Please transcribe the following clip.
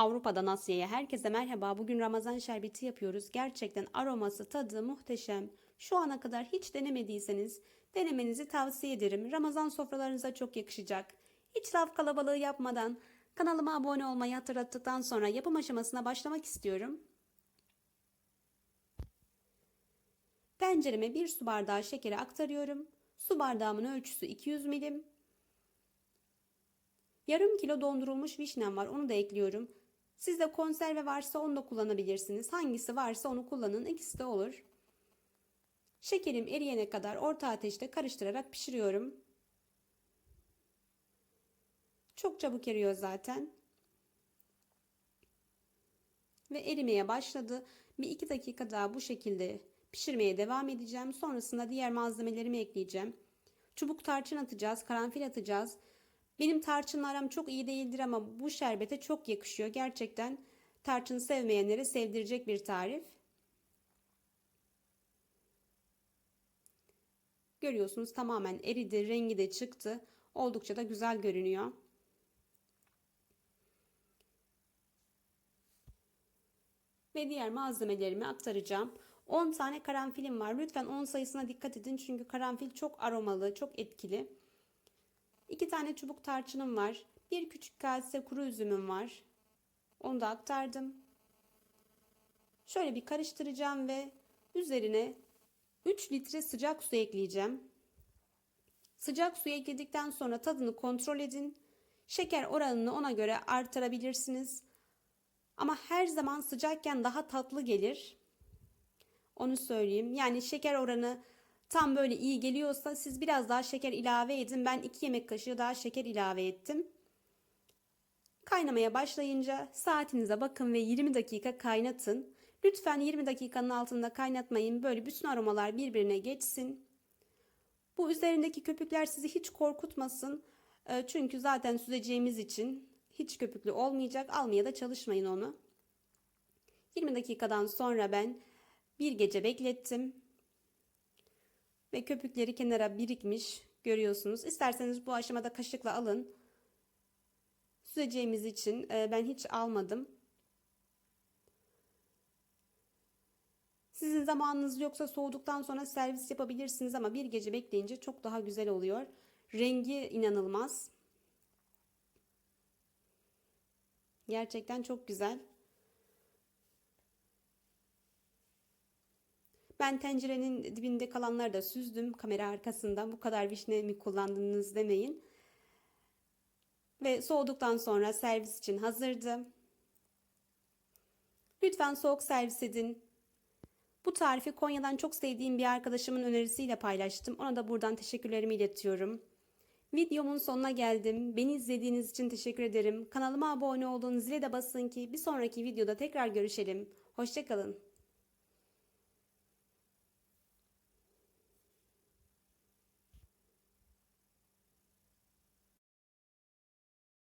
Avrupa'dan Asya'ya herkese merhaba. Bugün Ramazan şerbeti yapıyoruz. Gerçekten aroması, tadı muhteşem. Şu ana kadar hiç denemediyseniz denemenizi tavsiye ederim. Ramazan sofralarınıza çok yakışacak. Hiç laf kalabalığı yapmadan kanalıma abone olmayı hatırlattıktan sonra yapım aşamasına başlamak istiyorum. Tencereme bir su bardağı şekeri aktarıyorum. Su bardağımın ölçüsü 200 milim. Yarım kilo dondurulmuş vişnem var. Onu da ekliyorum. Sizde konserve varsa onu da kullanabilirsiniz. Hangisi varsa onu kullanın. İkisi de olur. Şekerim eriyene kadar orta ateşte karıştırarak pişiriyorum. Çok çabuk eriyor zaten. Ve erimeye başladı. Bir iki dakika daha bu şekilde pişirmeye devam edeceğim. Sonrasında diğer malzemelerimi ekleyeceğim. Çubuk tarçın atacağız, karanfil atacağız. Benim tarçınla aram çok iyi değildir ama bu şerbete çok yakışıyor. Gerçekten tarçın sevmeyenlere sevdirecek bir tarif. Görüyorsunuz tamamen eridi, rengi de çıktı. Oldukça da güzel görünüyor. Ve diğer malzemelerimi aktaracağım. 10 tane karanfilim var. Lütfen 10 sayısına dikkat edin çünkü karanfil çok aromalı, çok etkili. 2 tane çubuk tarçınım var. Bir küçük kase kuru üzümüm var. Onu da aktardım. Şöyle bir karıştıracağım ve üzerine 3 litre sıcak su ekleyeceğim. Sıcak suyu ekledikten sonra tadını kontrol edin. Şeker oranını ona göre artırabilirsiniz. Ama her zaman sıcakken daha tatlı gelir. Onu söyleyeyim. Yani şeker oranı tam böyle iyi geliyorsa siz biraz daha şeker ilave edin. Ben 2 yemek kaşığı daha şeker ilave ettim. Kaynamaya başlayınca saatinize bakın ve 20 dakika kaynatın. Lütfen 20 dakikanın altında kaynatmayın. Böyle bütün aromalar birbirine geçsin. Bu üzerindeki köpükler sizi hiç korkutmasın. Çünkü zaten süzeceğimiz için hiç köpüklü olmayacak. Almaya da çalışmayın onu. 20 dakikadan sonra ben bir gece beklettim. Ve köpükleri kenara birikmiş görüyorsunuz. İsterseniz bu aşamada kaşıkla alın. Süzeceğimiz için ben hiç almadım. Sizin zamanınız yoksa soğuduktan sonra servis yapabilirsiniz ama bir gece bekleyince çok daha güzel oluyor. Rengi inanılmaz. Gerçekten çok güzel. Ben tencerenin dibinde kalanları da süzdüm kamera arkasından. Bu kadar vişne mi kullandınız demeyin. Ve soğuduktan sonra servis için hazırdı. Lütfen soğuk servis edin. Bu tarifi Konya'dan çok sevdiğim bir arkadaşımın önerisiyle paylaştım. Ona da buradan teşekkürlerimi iletiyorum. Videomun sonuna geldim. Beni izlediğiniz için teşekkür ederim. Kanalıma abone olun, zile de basın ki bir sonraki videoda tekrar görüşelim. Hoşçakalın.